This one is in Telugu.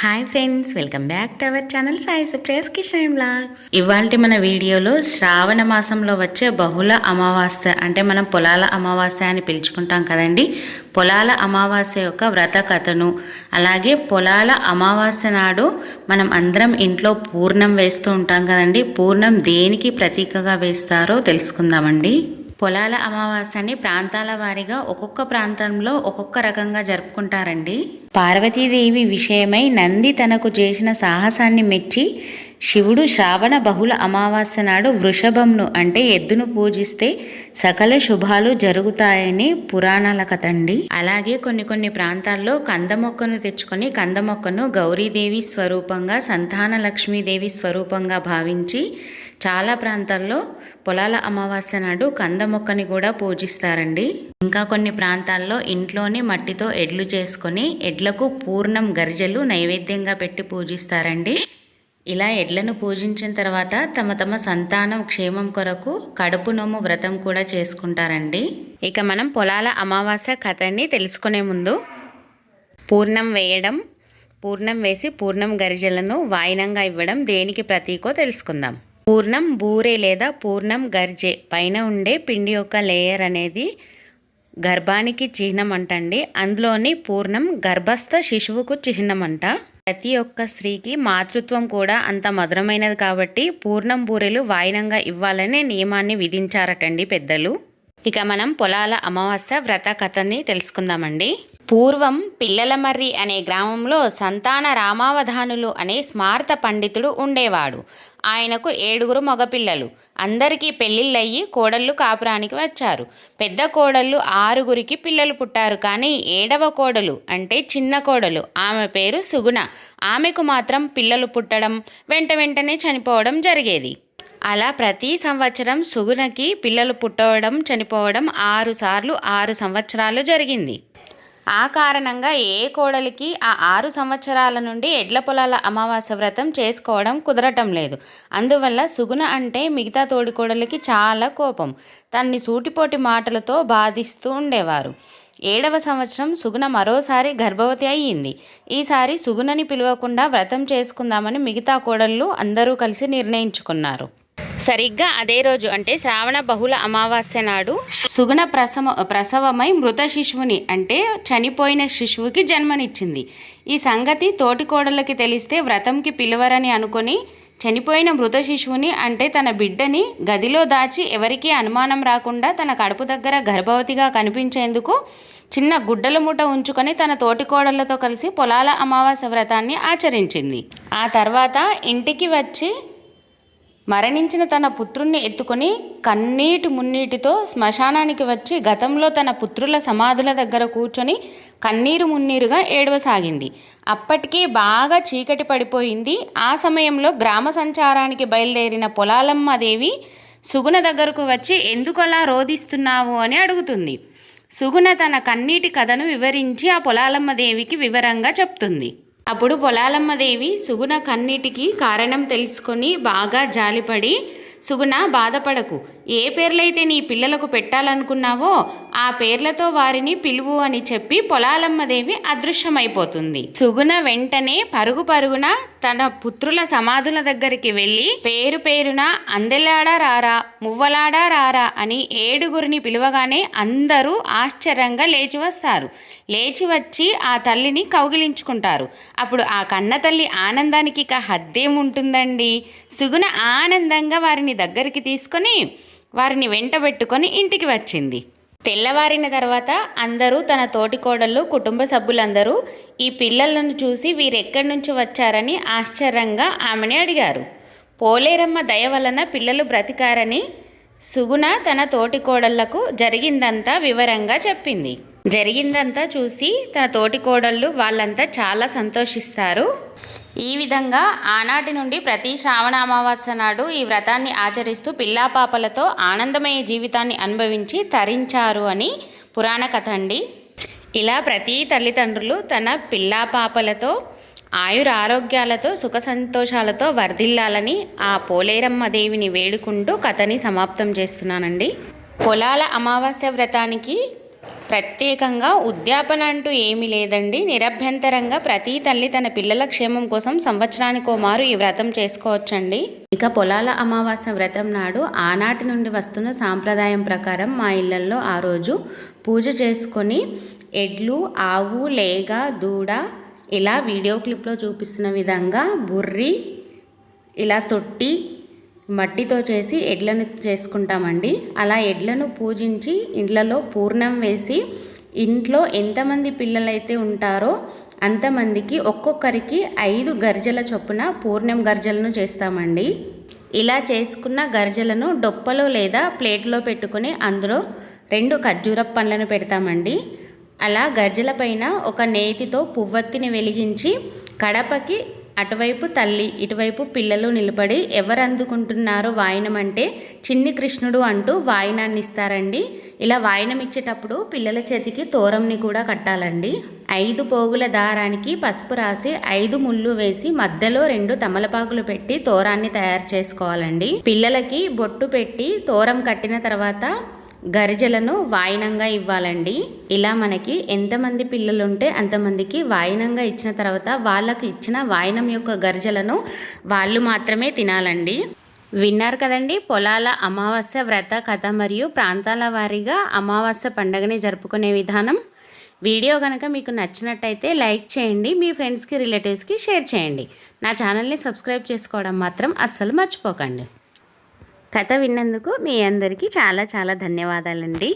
Hi friends welcome back to our channel Sai సుప్రేస్ Kishan blogs ఇవాళ మన వీడియోలో శ్రావణ మాసంలో వచ్చే బహుళ అమావాస్య అంటే మనం పొలాల అమావాస్య అని పిలుచుకుంటాం కదండి. పొలాల అమావాస్య యొక్క వ్రత కథను అలాగే పొలాల అమావాస్య నాడు మనం అందరం ఇంట్లో పూర్ణం వేస్తూ ఉంటాం కదండి. పూర్ణం దేనికి ప్రతీకగా వేస్తారో తెలుసుకుందామండి. పొలాల అమావాస్యని ప్రాంతాల వారీగా ఒక్కొక్క ప్రాంతంలో ఒక్కొక్క రకంగా జరుపుకుంటారండి. పార్వతీదేవి విషయమై నంది తనకు చేసిన సాహసాన్ని మెచ్చి శివుడు శ్రావణ బహుళ అమావాస్య నాడు వృషభంను అంటే ఎద్దును పూజిస్తే సకల శుభాలు జరుగుతాయని పురాణాల కథండి. అలాగే కొన్ని కొన్ని ప్రాంతాల్లో కంద మొక్కను తెచ్చుకొని కంద మొక్కను గౌరీదేవి స్వరూపంగా సంతాన లక్ష్మీదేవి స్వరూపంగా భావించి చాలా ప్రాంతాల్లో పొలాల అమావాస్య నాడు కంద మొక్కని కూడా పూజిస్తారండి. ఇంకా కొన్ని ప్రాంతాల్లో ఇంట్లోనే మట్టితో ఎడ్లు చేసుకొని ఎడ్లకు పూర్ణం గరిజలు నైవేద్యంగా పెట్టి పూజిస్తారండి. ఇలా ఎడ్లను పూజించిన తర్వాత తమ తమ సంతానం క్షేమం కొరకు కడుపు నొమ్ము వ్రతం కూడా చేసుకుంటారండి. ఇక మనం పొలాల అమావాస్య కథని తెలుసుకునే ముందు పూర్ణం వేయడం పూర్ణం వేసి పూర్ణం గరిజలను వాయినంగా ఇవ్వడం దేనికి ప్రతీకో తెలుసుకుందాం. పూర్ణం బూరే లేదా పూర్ణం గర్జే. పైన ఉండే పిండి యొక్క లేయర్ అనేది గర్భానికి చిహ్నం అంటండి. అందులోని పూర్ణం గర్భస్థ శిశువుకు చిహ్నం అంట. ప్రతి ఒక్క స్త్రీకి మాతృత్వం కూడా అంత మధురమైనది కాబట్టి పూర్ణం బూరెలు వాయినంగా ఇవ్వాలనే నియమాన్ని విధించారటండి పెద్దలు. ఇక మనం పొలాల అమావాస్య వ్రత కథని తెలుసుకుందామండి. పూర్వం పిల్లలమర్రి అనే గ్రామంలో సంతాన రామావధానులు అనే స్మార్త పండితుడు ఉండేవాడు. ఆయనకు ఏడుగురు మగపిల్లలు. అందరికీ పెళ్ళిళ్ళయ్యి కోడళ్ళు కాపురానికి వచ్చారు. పెద్ద కోడళ్ళు ఆరుగురికి పిల్లలు పుట్టారు. కానీ ఏడవ కోడలు అంటే చిన్న కోడలు. ఆమె పేరు సుగుణ. ఆమెకు మాత్రం పిల్లలు పుట్టడం వెంట వెంటనే చనిపోవడం జరిగేది. అలా ప్రతి సంవత్సరం సుగుణకి పిల్లలు పుట్టవడం చనిపోవడం ఆరు సార్లు ఆరు సంవత్సరాలు జరిగింది. ఆ కారణంగా ఏ కోడలికి ఆ ఆరు సంవత్సరాల నుండి ఎడ్ల పొలాల అమావాస్య వ్రతం చేసుకోవడం కుదరటం లేదు. అందువల్ల సుగుణ అంటే మిగతా తోడి కోడలికి చాలా కోపం. తన్ని సూటిపోటి మాటలతో బాధిస్తూ ఉండేవారు. ఏడవ సంవత్సరం సుగుణ మరోసారి గర్భవతి అయ్యింది. ఈసారి సుగుణని పిలవకుండా వ్రతం చేసుకుందామని మిగతా కోడళ్ళు అందరూ కలిసి నిర్ణయించుకున్నారు. సరిగ్గా అదే రోజు అంటే శ్రావణ బహుళ అమావాస్య నాడు సుగుణ ప్రసవ ప్రసవమై మృత శిశువుని అంటే చనిపోయిన శిశువుకి జన్మనిచ్చింది. ఈ సంగతి తోటికోడళ్ళకి తెలిస్తే వ్రతంకి పిలవరని అనుకొని చనిపోయిన మృత శిశువుని అంటే తన బిడ్డని గదిలో దాచి ఎవరికీ అనుమానం రాకుండా తన కడుపు దగ్గర గర్భవతిగా కనిపించేందుకు చిన్న గుడ్డల మూట ఉంచుకొని తన తోటికోడళ్ళతో కలిసి పొలాల అమావాస్య వ్రతాన్ని ఆచరించింది. ఆ తర్వాత ఇంటికి వచ్చి మరణించిన తన పుత్రుణ్ణి ఎత్తుకొని కన్నీటి మున్నీటితో శ్మశానానికి వచ్చి గతంలో తన పుత్రుల సమాధుల దగ్గర కూర్చొని కన్నీరు మున్నీరుగా ఏడవసాగింది. అప్పటికే బాగా చీకటి పడిపోయింది. ఆ సమయంలో గ్రామ సంచారానికి బయలుదేరిన పొలాలమ్మదేవి సుగుణ దగ్గరకు వచ్చి ఎందుకు అలా రోధిస్తున్నావు? అని అడుగుతుంది. సుగుణ తన కన్నీటి కథను వివరించి ఆ పొలాలమ్మ దేవికి వివరంగా చెప్తుంది. అప్పుడు పొలాలమ్మదేవి సుగుణ కన్నిటికి కారణం తెలుసుకొని బాగా జాలిపడి సుగుణ బాధపడకు. ఏ పేర్లైతే నీ పిల్లలకు పెట్టాలనుకున్నావో ఆ పేర్లతో వారిని పిలువు అని చెప్పి పొలాలమ్మదేవి అదృశ్యమైపోతుంది. సుగుణ వెంటనే పరుగు పరుగున తన పుత్రుల సమాధుల దగ్గరికి వెళ్ళి పేరు పేరున అందెలాడా రారా మువ్వలాడా రారా అని ఏడుగురిని పిలవగానే అందరూ ఆశ్చర్యంగా లేచి వస్తారు. లేచి వచ్చి ఆ తల్లిని కౌగిలించుకుంటారు. అప్పుడు ఆ కన్న తల్లి ఆనందానికి ఇక హద్దేముంటుందండి సుగుణ ఆనందంగా వారిని దగ్గరికి తీసుకొని వారిని వెంటబెట్టుకొని ఇంటికి వచ్చింది. తెల్లవారిన తర్వాత అందరూ తన తోటి కోడళ్ళు కుటుంబ సభ్యులందరూ ఈ పిల్లలను చూసి వీరెక్కడి నుంచి వచ్చారని ఆశ్చర్యంగా ఆమెని అడిగారు. పోలేరమ్మ దయ వలన పిల్లలు బ్రతికారని సుగుణ తన తోటి కోడళ్ళకు జరిగిందంతా వివరంగా చెప్పింది. జరిగిందంతా చూసి తన తోటి కోడళ్ళు వాళ్ళంతా చాలా సంతోషిస్తారు. ఈ విధంగా ఆనాటి నుండి ప్రతి శ్రావణ అమావాస్య నాడు ఈ వ్రతాన్ని ఆచరిస్తూ పిల్లాపాపలతో ఆనందమయ జీవితాన్ని అనుభవించి తరించారు అని పురాణ కథ అండి. ఇలా ప్రతి తల్లిదండ్రులు తన పిల్లాపాపలతో ఆయుర ఆరోగ్యాలతో సుఖ సంతోషాలతో వర్ధిల్లాలని ఆ పోలేరమ్మ దేవిని వేడుకుంటూ కథని సమాప్తం చేస్తున్నానండి. పొలాల అమావాస్య వ్రతానికి ప్రత్యేకంగా ఉద్యాపన అంటూ ఏమీ లేదండి. నిరభ్యంతరంగా ప్రతి తల్లి తన పిల్లల క్షేమం కోసం సంవత్సరానికో మారు ఈ వ్రతం చేసుకోవచ్చండి. ఇక పొలాల అమావాస్య వ్రతం నాడు ఆనాటి నుండి వస్తున్న సాంప్రదాయం ప్రకారం మా ఇళ్ళలో ఆ రోజు పూజ చేసుకొని ఎడ్లు ఆవు లేగ దూడ ఇలా వీడియో క్లిప్లో చూపిస్తున్న విధంగా బుర్రి ఇలా తొట్టి మట్టితో చేసి ఎడ్లను చేసుకుంటామండి. అలా ఎడ్లను పూజించి ఇండ్లలో పూర్ణం వేసి ఇంట్లో ఎంతమంది పిల్లలైతే ఉంటారో అంతమందికి ఒక్కొక్కరికి ఐదు గర్జల చొప్పున పూర్ణం గర్జలను చేస్తామండి. ఇలా చేసుకున్న గర్జలను డొప్పలో లేదా ప్లేట్లో పెట్టుకుని అందులో రెండు ఖర్జూర పండ్లను పెడతామండి. అలా గర్జల పైన ఒక నేతితో పువ్వత్తిని వెలిగించి కడపకి అటువైపు తల్లి ఇటువైపు పిల్లలు నిలబడి ఎవరు అందుకుంటున్నారో వాయనం అంటే చిన్ని కృష్ణుడు అంటూ వాయనాన్ని ఇస్తారండి ఇలా వాయనం ఇచ్చేటప్పుడు పిల్లల చేతికి తోరంని కూడా కట్టాలండి. ఐదు పోగుల దారానికి పసుపు రాసి ఐదు ముళ్ళు వేసి మధ్యలో రెండు తమలపాకులు పెట్టి తోరాన్ని తయారు చేసుకోవాలండి. పిల్లలకి బొట్టు పెట్టి తోరం కట్టిన తర్వాత గరిజలను వాయినంగా ఇవ్వాలండి. ఇలా మనకి ఎంతమంది పిల్లలు ఉంటే అంతమందికి వాయినంగా ఇచ్చిన తర్వాత వాళ్ళకి ఇచ్చిన వాయినం యొక్క గరిజలను వాళ్ళు మాత్రమే తినాలండి. విన్నారు కదండి పొలాల అమావాస్య వ్రత కథ మరియు ప్రాంతాల వారీగా అమావాస్య పండుగని జరుపుకునే విధానం. వీడియో కనుక మీకు నచ్చినట్టయితే లైక్ చేయండి మీ ఫ్రెండ్స్కి రిలేటివ్స్కి షేర్ చేయండి. నా ఛానల్ని సబ్స్క్రైబ్ చేసుకోవడం మాత్రం అస్సలు మర్చిపోకండి. కథ విన్నందుకు మీ అందరికీ చాలా చాలా ధన్యవాదాలండి.